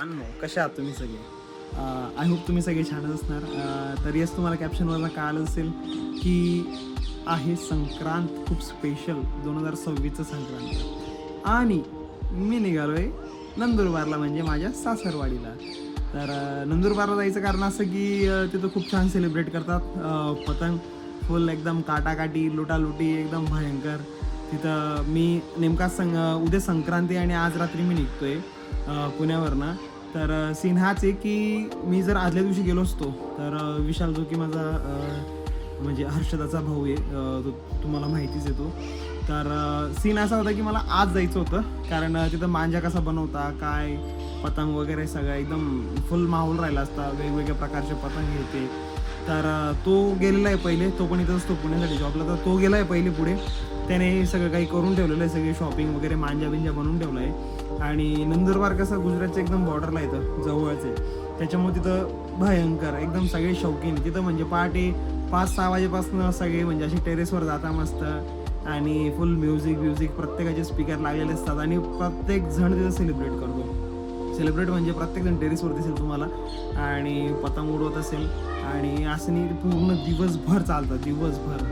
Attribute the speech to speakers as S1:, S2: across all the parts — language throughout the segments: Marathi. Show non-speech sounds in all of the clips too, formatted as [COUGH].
S1: सर्वांनो कशा आहात तुम्ही सगळे? आय होप तुम्ही सगळे छानच असणार. अं, तर येस तुम्हाला कॅप्शनवरनं कळालं असेल की आहे संक्रांत खूप स्पेशल दोन हजार सव्वीसचं संक्रांत. आणि मी निघालो आहे नंदुरबारला म्हणजे माझ्या सासरवाडीला. तर नंदुरबारला जायचं कारण असं की तिथं खूप छान सेलिब्रेट करतात. पतंग फुल एकदम काटाकाटी लुटालुटी एकदम भयंकर. तिथं मी नेमका संग उद्या संक्रांती आणि आज रात्री मी निघतो आहे पुण्यावरनं. तर सीन हाच आहे की मी जर आदल्या दिवशी गेलो असतो तर विशाल जो की माझा म्हणजे हर्षदाचा भाऊ आहे तो तुम्हाला माहितीच येतो तर सीन असा होता की मला आज जायचं होतं कारण तिथं मांजा कसा बनवता काय पतंग वगैरे सगळं एकदम फुल माहोल राहिला असता वेगवेगळ्या प्रकारचे पतंग येते तर तो गेलेला आहे पहिले. तो पण इथं असतो पुण्यासाठी जॉबला तर तो गेला आहे पहिले पुढे. त्याने सगळं काही करून ठेवलेलं आहे. सगळी शॉपिंग वगैरे मांजा बिंजा बनवून ठेवलं आहे. आणि नंदुरबार कसं गुजरातच्या एकदम बॉर्डरला येतं जवळच आहे. त्याच्यामुळे तिथं भयंकर एकदम सगळे शौकीन. तिथं म्हणजे पहाटे पाच सहा वाजेपासून सगळे म्हणजे असे टेरेसवर जाता मस्त. आणि फुल म्युझिक म्युझिक प्रत्येकाचे स्पीकर लागलेले असतात. आणि प्रत्येक जण तिथं सेलिब्रेट करतो. सेलिब्रेट म्हणजे प्रत्येक जण टेरेसवर दिसेल तुम्हाला. आणि पतंग उडवत असेल. आणि असं नाही पूर्ण दिवसभर चालतं दिवसभर.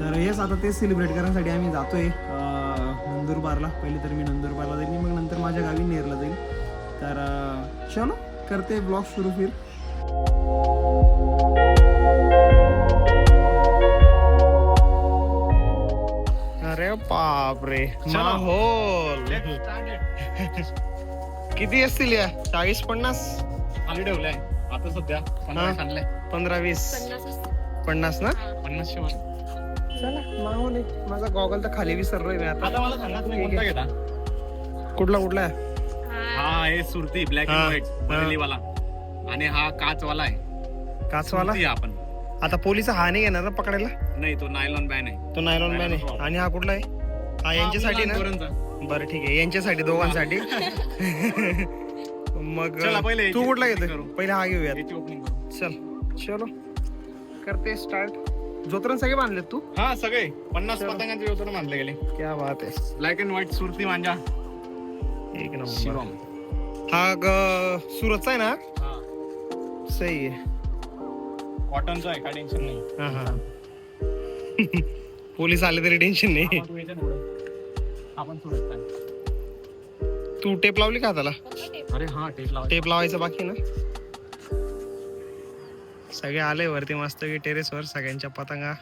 S1: तर येस आता तेच सेलिब्रेट करण्यासाठी आम्ही जातोय अं, नंदुरबारला. पहिले तर मी नंदुरबारला जाईल मग नंतर माझ्या गावी नेरला जाईल तर चलो करते ब्लॉग सुरू फिर. अरे बापरे माहोल. [LAUGHS] किती असतील या? चाळीस पन्नास?
S2: खाली ठेवलाय. आता सध्या
S1: हा.
S2: पन्नास आणलाय
S1: पंधरा वीस? पन्नास ना?
S2: पन्नास शिवाय
S1: चला माझा गॉगल तर खाली विसरलोय मी आता.
S2: आता मला सांगा तुम्ही कोणता घेता?
S1: कुठला कुठला? आहे
S2: हा आहे सुरती ब्लॅक
S1: हा.
S2: अँड व्हाईट आणि हा काच वाला आहे.
S1: काचवाला?
S2: सुरती आपण.
S1: आता पोलीस हा नाही येणार ना पकडायला?
S2: नाही तो नायलॉन बॅन आहे.
S1: तो नायलॉन मॅन आहे. आणि हा कुठला आहे? हा यांच्यासाठी ना. बरं ठीक आहे. यांच्यासाठी दोघांसाठी. [LAUGHS] मग
S2: चला, पहिले
S1: तू कुठला
S2: opening करू.
S1: पहिले हा घेऊयात.
S2: याची opening करू.
S1: चल चलो. करते स्टार्ट जोतरण सगळे बांधलेत तू?
S2: हा सगळे. पन्नास
S1: चला.
S2: पतंगांचे व्यवसाय बांधले गेले.
S1: क्या बात आहे.
S2: ब्लॅक अँड व्हाईट सुरती मांजा.
S1: एक नंबर.
S2: शिवम.
S1: हा ग सुरतचा आहे ना? सही आहे.
S2: कॉटनचा आहे काय टेन्शन नाही.
S1: हा हा. [LAUGHS] पोलीस आले तरी टेन्शन नाही.
S2: आपण तू याच्यात उडव. आपण
S1: तू टेप लावली का त्याला
S2: अरे हा टेप लावा
S1: टेप लावायचं बाकी ना? सगळे आले वरती मस्त टेरेस वर सगळ्यांच्या पतंगा.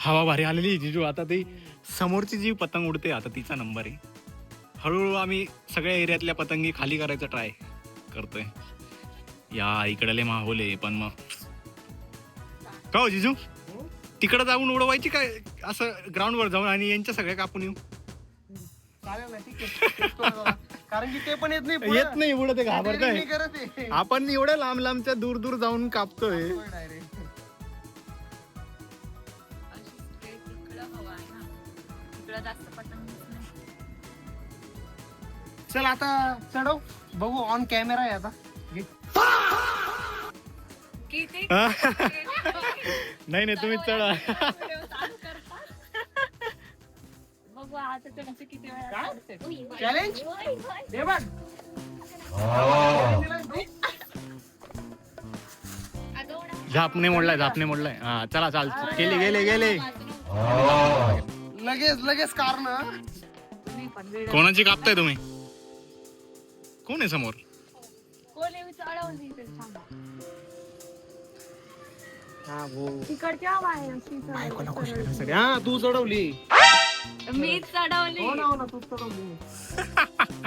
S2: हवा भारी आलेली जिजू. आता ती समोरची जी पतंग उडते आता तिचा नंबर आहे. हळूहळू आम्ही सगळ्या एरियातल्या पतंगी खाली करायचा ट्राय करतोय. या इकडले माहोल आहे पण मग. का हो जिजू? तिकडे जाऊन उडवायची काय? असं ग्राउंड वर जाऊन आणि यांच्या सगळ्या कापून येऊ.
S1: चालेल ना ठीक आहे. कारण की ते पण येत नाही
S2: येत नाही उडत घाबरताय.
S1: मी करत आहे.
S2: आपण एवढ्या लांब लांबच्या दूर दूर जाऊन कापतोय.
S1: चल आता चढव. बघू ऑन कॅमेरा आहे आता. घे. [LAUGHS] [LAUGHS]
S2: नाही नाही तुम्ही चढा.
S3: बघू आता ते म्हणजे किती वेळा
S1: Challenge? दे बघ.
S2: झापणे मोडलाय झापणे मोडलाय. हा चला चाल. गेले गेले गेले.
S1: लगेच लगेच कारण.
S2: कोणाची कापताय तुम्ही? कोण आहे समोर?
S3: कोणी चढवली.
S1: हा भाऊ
S3: तिकडच्या
S1: बायकोला खुश. करण्यासाठी. हा तू चढवली.
S3: मीच चढवली.
S1: हो ना हो ना तू चढवली.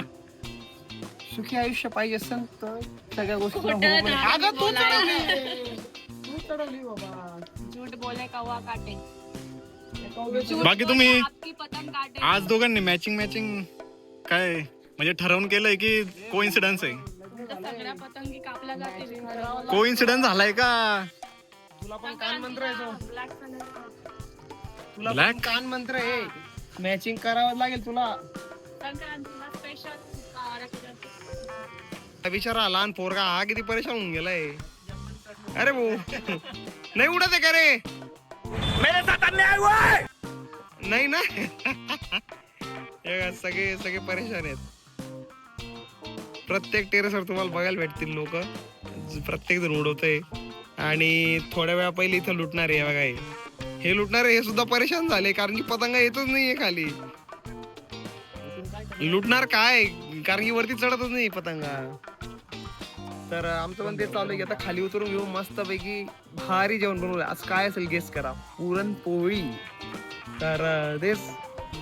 S1: [LAUGHS] सुखी आयुष्य पाहिजे असेल तर सगळ्या गोष्टी
S3: नाही
S1: अगं तू. चढवली. तू चढवली बाबा.
S3: झूठ बोले कवा काटे.
S1: कौव्याची-
S2: बाकी तुम्ही
S3: आपकी पतंग काटे.
S2: आज दोघांनी मॅचिंग मॅचिंग काय म्हणजे ठरवून केलंय की को इन्सिडन्स आहे?
S3: तर सगळ्या पतंगी कापल्या जातील.
S2: को इन्सिडन्स झालाय का?
S1: तुला पण कान मंत्र आहे तो.
S3: ब्लॅक कलर
S1: तुला पण
S2: Black?
S1: कान मंत्र आहे. मॅचिंग करावं लागेल तुला. बिचारा लहान पोरगा हा किती परेशान होऊन गेलाय. अरे भाऊ. नाही उडत आहे का रे? नाही ना? हे बघा, सगळे सगळे परेशान आहेत. प्रत्येक टेरेसवर तुम्हाला बघायला भेटतील लोक. प्रत्येक जण उडवतंय. आणि थोड्या वेळा पहिले इथं लुटणार आहे बघा हे. हे लुटणार हे सुद्धा परेशान झाले कारण की पतंग येतच नाहीये खाली. लुटणार काय? कारण की वरती चढतच नाही पतंगा. तर आमचं पण ते चालू आहे आता खाली उतरून घेऊ मस्त पैकी भारी जेवण बनवलं आज काय असेल गेस करा. पुरणपोळी. तर तेच.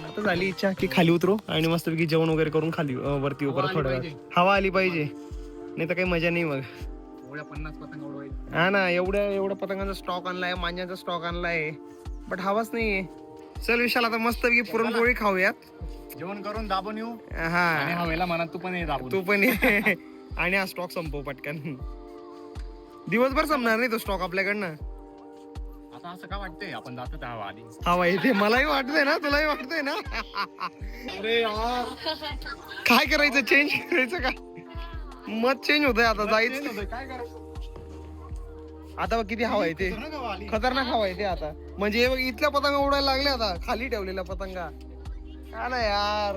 S1: आता झाली इच्छा की खाली उतरू आणि मस्तपैकी जेवण वगैरे करून खाली वरती थोड्या वेळात. हवा आली पाहिजे. नाही तर काही मजा नाही मग.
S2: एवढ्या पन्नास पतंग उडवायचे.
S1: हा ना एवढ्या एवढ्या पतंगांचा स्टॉक आणलाय मांजाचा स्टॉक आणलाय. बट हवाच नाहीये. चल विशाल आता मस्तपैकी पुरणपोळी खाऊयात.
S2: जेवण करून दाबून येऊ. आणि
S1: हा
S2: हवेला म्हणा तू पण ये दाबून.
S1: तू पण ये. आणि हा स्टॉक संपव पटकन. दिवसभर संपणार नाही तो स्टॉक आपल्याकडनं.
S2: आता असं का वाटतंय? आपण जातो त्या हवा आली
S1: हवा येते मलाही वाटतंय ना तुलाही वाटतंय ना. अरे काय करायचं? चेंज करायचं का? मत चेंज होतंय आता जायचं.
S2: काय करायचं?
S1: आता बघ किती हवा येते खतरनाक हवा येते आता. म्हणजे हे बघ इथल्या पतंगा उडायला लागल्या आता. खाली ठेवलेल्या पतंगा. आला यार?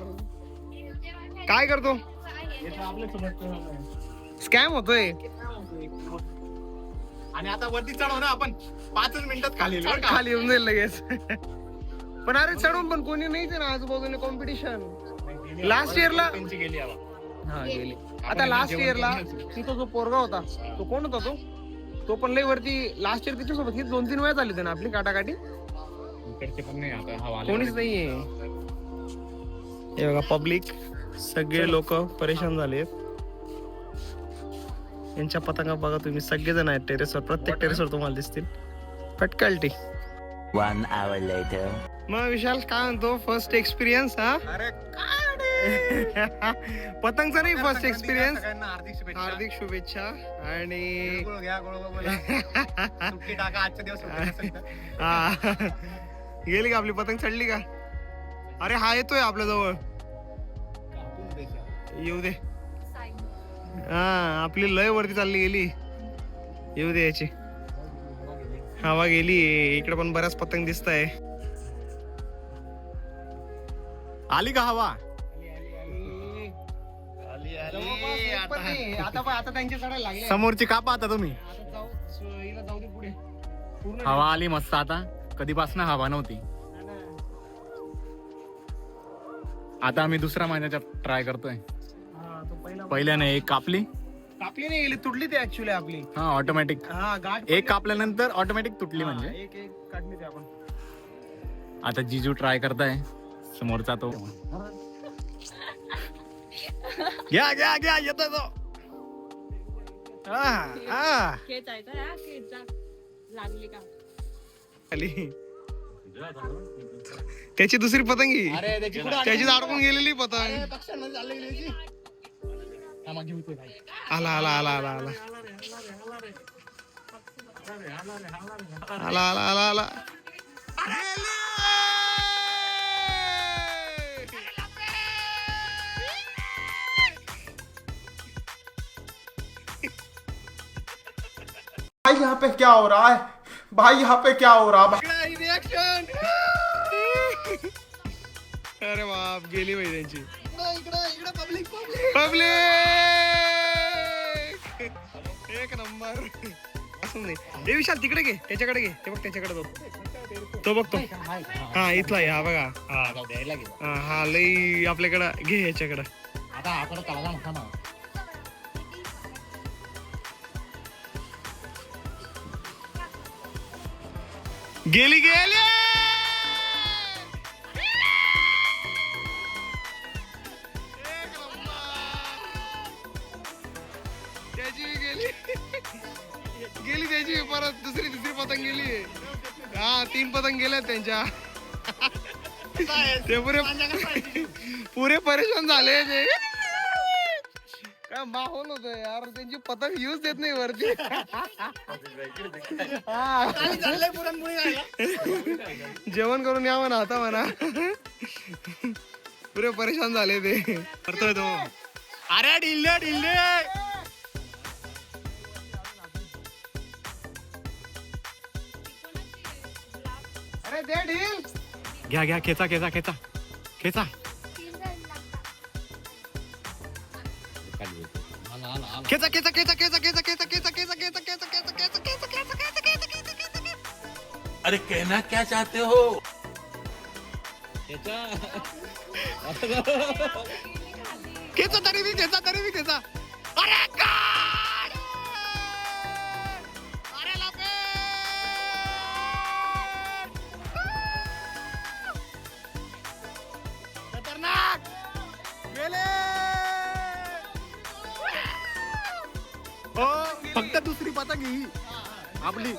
S1: काय करतो? स्कॅम होतोय.
S2: आणि आता वरती चढव ना आपण. पाचच मिनिटात खाली येईल बरं का?
S1: खाली येऊन जाईल लगेच. पण अरे चढून पण कोणी नाहीच आहे ना आजूबाजूला कॉम्पिटिशन Last year ला-
S2: त्यांची गेली हवा
S1: हा गेली. आता लास्ट इयरला तिथं जो पोरगा होता तो कोण होता तो? तो पण लई वरती लास्ट इयर तिच्यासोबत ही दोन तीन वेळा झाली होती ना आपली काटाकाटी?
S2: इकडचे पण नाही आता.
S1: कोणीच नाहीये. हे बघा पब्लिक सगळे लोक परेशान झालेत यांच्या पतंगा बघा तुम्ही सगळेजण आहेत टेरेसवर प्रत्येक टेरेसवर तुम्हाला दिसतील. फटकल्टी
S4: One hour later.
S1: मग विशाल काय म्हणतो? फर्स्ट एक्सपिरियन्स हा?
S2: अरे [LAUGHS]
S1: पतंगचा नाही फर्स्ट एक्सपिरियन्स
S2: सगळ्यांना हार्दिक शुभेच्छा.
S1: हार्दिक शुभेच्छा. आणि [LAUGHS]
S2: टाका दिवस. [LAUGHS]
S1: गेली का आपली पतंग? चढली का? अरे हा येतोय आपल्या जवळ. येऊ दे. हा आपली लय वरती चालली गेली. येऊ दे याची. हवा गेली. इकडे पण बऱ्याच पतंग दिसत आहे
S2: आली का हवा?
S1: आता आता त्यांच्या चढायला लागले
S2: समोरची का पाहता तुम्ही.
S1: आता जाऊ हिला जाऊ दे पुढे. पूर्ण
S2: हवा आली मस्त आता. कधीपासून हवा नव्हती. आता आम्ही दुसऱ्या महिन्याच्या ट्राय करतोय.
S1: हा, तो पहिला
S2: पहिल्याने एक कापली.
S1: कापली नाही गेली तुटली ती ऍक्च्युली आपली.
S2: हा ऑटोमॅटिक
S1: हा गाठ
S2: एक कापल्यानंतर ऑटोमॅटिक तुटली
S1: हा,
S2: म्हणजे.
S1: एक एक काढली ती आपण.
S2: आता जिजू ट्राय करताय. समोरचा तो. घ्या घ्या घ्या येतोय तो
S1: हा, हा.
S5: खेचायचा हा खेचा लागली का
S1: आली त्याची दुसरी पतंगी.
S2: अरे त्याची कुठं
S1: त्याची अडकून गेलेली पतंग. आला आला आला आला आला. आला आला आला आला.
S6: भाई यहाँ पे क्या हो रहा है? भाई यहाँ पे क्या हो रहा है? [LAUGHS]
S1: अरे बाप गेली बाई त्यांची. पब्लिक! एक नंबर. असून दे. ए विशाल तिकडे घे. त्याच्याकडे घे. ते बघ त्याच्याकडे बघ तो. बघतो हा इथला आहे, हा बघा. हा हा हा लई आपल्याकडं. घे ह्याच्याकडं गेली गेली. त्याची गेली. गेली त्याची परत दुसरी तिसरी पतंग गेली. हा तीन पतंग गेल्या त्यांच्या. ते पुरे पुरे परेशान झाले ते. काय माहोल होत यार त्यांची पतंग यूज देत नाही वरती. हा. जेवण करून या म्हणा आता म्हणा. पुरे परेशान झाले ते. करतोय तो.
S2: अरे डिल्ले डिल्ले
S1: अरे दे ढील.
S2: घ्या घ्या खेचा खेचा खेचा. खेचा. खेचा खेचा खेचा खेचा खेचा खेचा खेचा खेचा खेचा खेचा खेचा खेचा खेचा खेचा खेचा खेचा खेचा खेचा खेचा
S7: अरे कहना क्या चाहते हो
S2: खेचा तरी मी खेचा तरी मी खेचा अरे God! पतंग ही. आपली.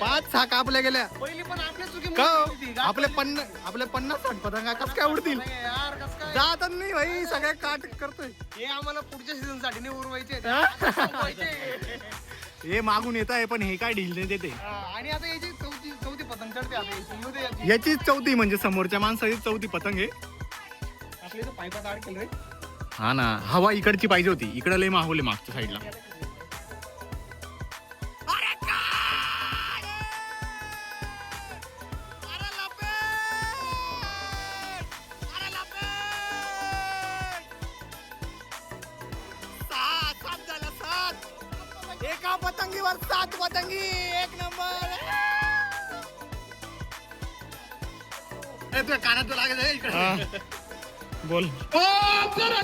S2: पाच सहा कापल्या गेल्या.
S1: पहिली पण आपल्या चुकी
S2: का हो? आपले पन्नास आपले पन्नास साठ पतंगा कस काय उडतील?
S1: यार कस काय?
S2: जातच नाही भाई सगळ्या काट करतोय.
S1: हे आम्हाला पुढच्या सीझनसाठी नाही उरवायचे.
S2: हे? मागून येत आहे पण हे काय ढील नाही देते.
S1: आणि आता याची चौथी चौथी पतंग चढते आता. याची येऊ दे याची.
S2: याची चौथी म्हणजे समोरच्या माणसाची चौथी पतंग आहे.
S1: आपल्या इथं पाईपात अडकेल रे
S2: हा ना हवा इकडची पाहिजे होती. इकडे लय मागवले मागच्या साईडला জাহাঙ্গি এক নম্বর। তুই কানে তো লাগে
S3: বল।
S2: ও আপনারা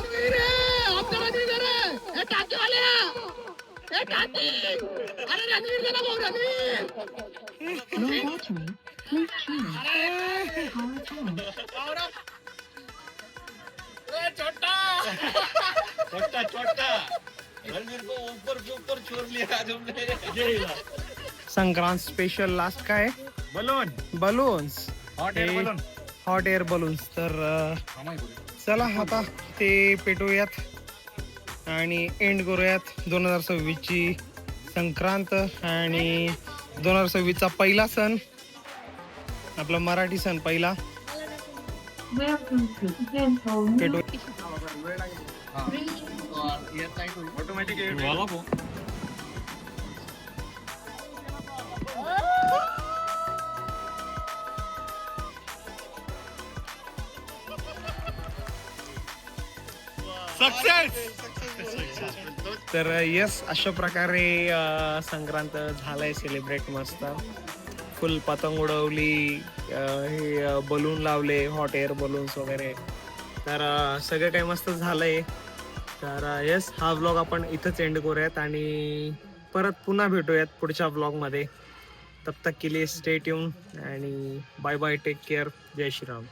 S2: रणवीर ए, छोटा
S7: छोटा छोटा रणवीर को ऊपर से ऊपर छोड़ लिया तुमने
S1: संक्रांत स्पेशल लास्ट काय?
S2: Balloon
S1: balloons
S2: hot air balloon
S1: hot air balloons तर अं, चला आता ते पेटवूयात आणि एंड करूयात दोन हजार सव्वीसची संक्रांत आणि दोन हजार सव्वीसचा पहिला सण. आपला मराठी सण पहिला.
S5: Welcome to Dental
S1: तर यस अशा प्रकारे अं, संक्रांत झालाय सेलिब्रेट मस्त. फुल पतंग उडवली अं, हे बलून लावले हॉट एअर बलून्स वगैरे. तर अं, सगळं काही मस्त झालंय. तर यस हा व्लॉग आपण इथंच एंड करूयात आणि परत पुन्हा भेटूयात पुढच्या व्लॉगमध्ये तब तक के लिए स्टे ट्यून आणि बाय बाय टेक केअर जय श्रीराम.